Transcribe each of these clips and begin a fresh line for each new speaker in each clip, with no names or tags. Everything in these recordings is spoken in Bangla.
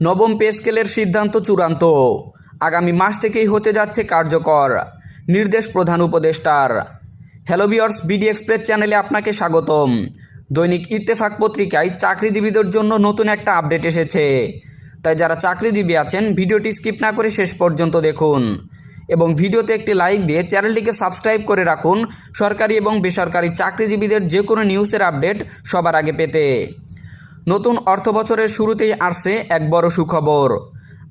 নবম পে স্কেলের সিদ্ধান্ত চূড়ান্ত। আগামী মাস থেকেই হতে যাচ্ছে কার্যকর। নির্দেশ প্রধান উপদেষ্টার। হ্যালো বিয়ার্স বিডি এক্সপ্রেস চ্যানেলে আপনাকে স্বাগতম। দৈনিক ইত্তেফাক পত্রিকায় চাকরিজীবীদের জন্য নতুন একটা আপডেট এসেছে। তাই যারা চাকরিজীবী আছেন, ভিডিওটি স্কিপ না করে শেষ পর্যন্ত দেখুন এবং ভিডিওতে একটি লাইক দিয়ে চ্যানেলটিকে সাবস্ক্রাইব করে রাখুন। সরকারি এবং বেসরকারি চাকরিজীবীদের যে কোনো নিউজের আপডেট সবার আগে পেতে। নতুন অর্থ বছরের শুরুতেই আসছে এক বড় সুখবর।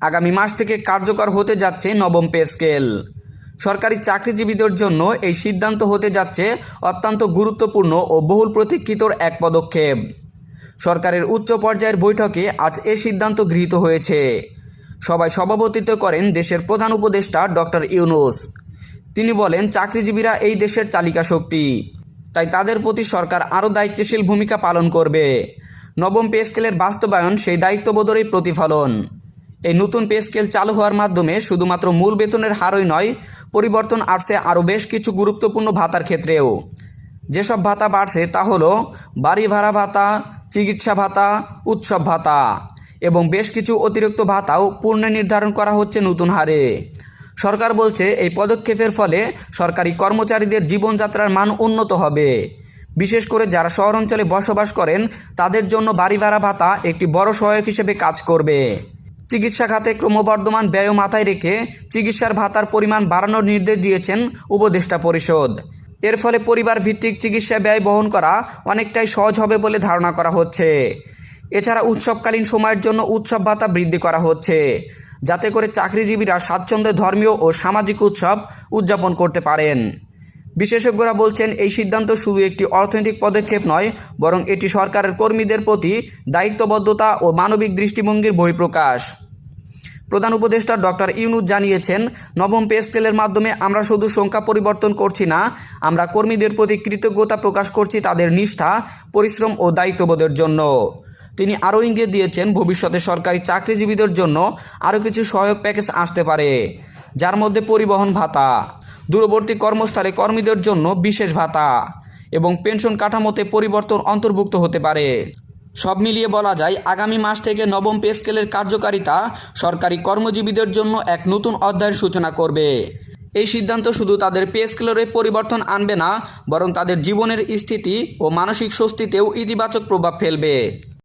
আগামী মাস থেকে কার্যকর হতে যাচ্ছে নবম পে স্কেল। সরকারি চাকরিজীবীদের জন্য এই সিদ্ধান্ত হতে যাচ্ছে অত্যন্ত গুরুত্বপূর্ণ ও বহুল প্রতীক্ষিতর এক পদক্ষেপ। সরকারের উচ্চ পর্যায়ের বৈঠকে আজ এ সিদ্ধান্ত গৃহীত হয়েছে। সবাই সভাপতিত্ব করেন দেশের প্রধান উপদেষ্টা ডক্টর ইউনুস। তিনি বলেন, চাকরিজীবীরা এই দেশের চালিকা শক্তি। তাই তাদের প্রতি সরকার আরও দায়িত্বশীল ভূমিকা পালন করবে। নবম পে স্কেলের বাস্তবায়ন সেই দায়িত্ববোধেরই প্রতিফলন। এই নতুন পে স্কেল চালু হওয়ার মাধ্যমে শুধুমাত্র মূল বেতনের হারই নয়, পরিবর্তন আসছে আরও বেশ কিছু গুরুত্বপূর্ণ ভাতার ক্ষেত্রেও। যেসব ভাতা বাড়ছে তা হলো বাড়ি ভাড়া ভাতা, চিকিৎসা ভাতা, উৎসব ভাতা এবং বেশ কিছু অতিরিক্ত ভাতাও পূর্ণ নির্ধারণ করা হচ্ছে নতুন হারে। সরকার বলছে এই পদক্ষেপের ফলে সরকারি কর্মচারীদের জীবনযাত্রার মান উন্নত হবে। বিশেষ করে যারা শহর অঞ্চলে বসবাস করেন, তাদের জন্য বাড়ি ভাড়া ভাতা একটি বড় সহায়ক হিসেবে কাজ করবে। চিকিৎসা খাতে ক্রমবর্ধমান ব্যয় মাথায় রেখে চিকিৎসার ভাতার পরিমাণ বাড়ানোর নির্দেশ দিয়েছেন উপদেষ্টা পরিষদ। এর ফলে পরিবার ভিত্তিক চিকিৎসা ব্যয় বহন করা অনেকটাই সহজ হবে বলে ধারণা করা হচ্ছে। এছাড়া উৎসবকালীন সময়ের জন্য উৎসব ভাতা বৃদ্ধি করা হচ্ছে, যাতে করে চাকরিজীবীরা স্বাচ্ছন্দ্যে ধর্মীয় ও সামাজিক উৎসব উদযাপন করতে পারেন। বিশেষজ্ঞরা বলছেন, এই সিদ্ধান্ত শুধু একটি অর্থনৈতিক পদক্ষেপ নয়, বরং এটি সরকারের কর্মীদের প্রতি দায়িত্ববদ্ধতা ও মানবিক দৃষ্টিভঙ্গির বহিঃপ্রকাশ। প্রধান উপদেষ্টা ডক্টর ইউনুস জানিয়েছেন, নবম পে স্কেলের মাধ্যমে আমরা শুধু সংখ্যা পরিবর্তন করছি না, আমরা কর্মীদের প্রতি কৃতজ্ঞতা প্রকাশ করছি তাদের নিষ্ঠা, পরিশ্রম ও দায়িত্ববোধের জন্য। তিনি আরও ইঙ্গিত দিয়েছেন, ভবিষ্যতে সরকারি চাকরিজীবীদের জন্য আরও কিছু সহায়ক প্যাকেজ আসতে পারে, যার মধ্যে পরিবহন ভাতা দূরবর্তী কর্মস্থলে কর্মীদের জন্য বিশেষ ভাতা এবং পেনশন কাঠামোতে পরিবর্তন অন্তর্ভুক্ত হতে পারে। সব মিলিয়ে বলা যায়, আগামী মাস থেকে নবম পে স্কেলের কার্যকারিতা সরকারি কর্মজীবীদের জন্য এক নতুন অধ্যায়ের সূচনা করবে। এই সিদ্ধান্ত শুধু তাদের পে স্কেলের পরিবর্তন আনবে না, বরং তাদের জীবনের স্থিতি ও মানসিক স্বস্তিতেও ইতিবাচক প্রভাব ফেলবে।